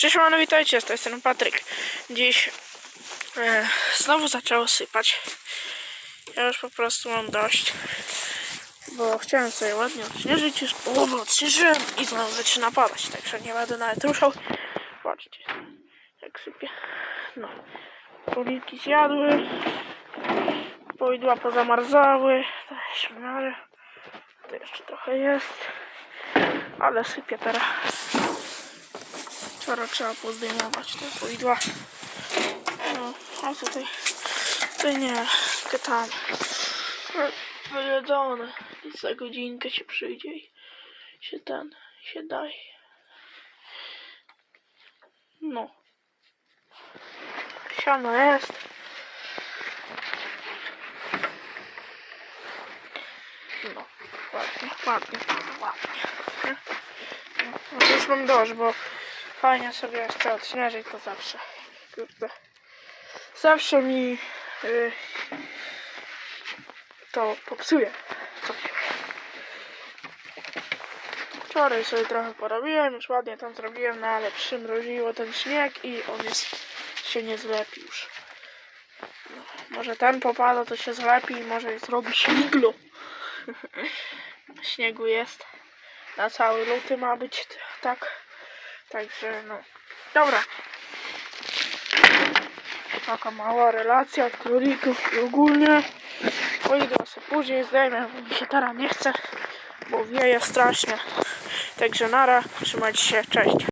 Cześć, mano, witajcie, z tej strony Patryk. Dziś e, znowu zaczęło sypać. Ja już po prostu mam dość, bo chciałem sobie ładnie odśnieżyć, już połowę odśnieżyłem i znowu zaczyna padać, także nie będę nawet ruszał. Patrzcie, jak sypie. No, poliki zjadły, powidła pozamarzały, też w miarę. To jeszcze trochę jest, ale sypie teraz. Teraz trzeba pozdejmować te powidła. No, a tutaj, tutaj nie, tam. Wyjedzone. I za godzinkę się przyjdzie i się ten, się daje. No. Siano jest. No, ładnie, ładnie, ładnie. No, no już mam dość, bo fajnie sobie jeszcze odśnieżyć to zawsze. Kurde. Zawsze mi y, to popsuje. Wczoraj sobie trochę porobiłem, już ładnie tam zrobiłem, no ale przymroziło ten śnieg i on jest, się nie zlepi już. No, może ten popada, to się zlepi i może zrobi śmiglu. Śniegu jest. Na cały luty ma być tak. Także no. Dobra. Taka mała relacja od królików i ogólnie. Pojedę sobie później zdejmę, bo mi się teraz nie chce, bo wieje strasznie. Także nara, trzymajcie się, cześć.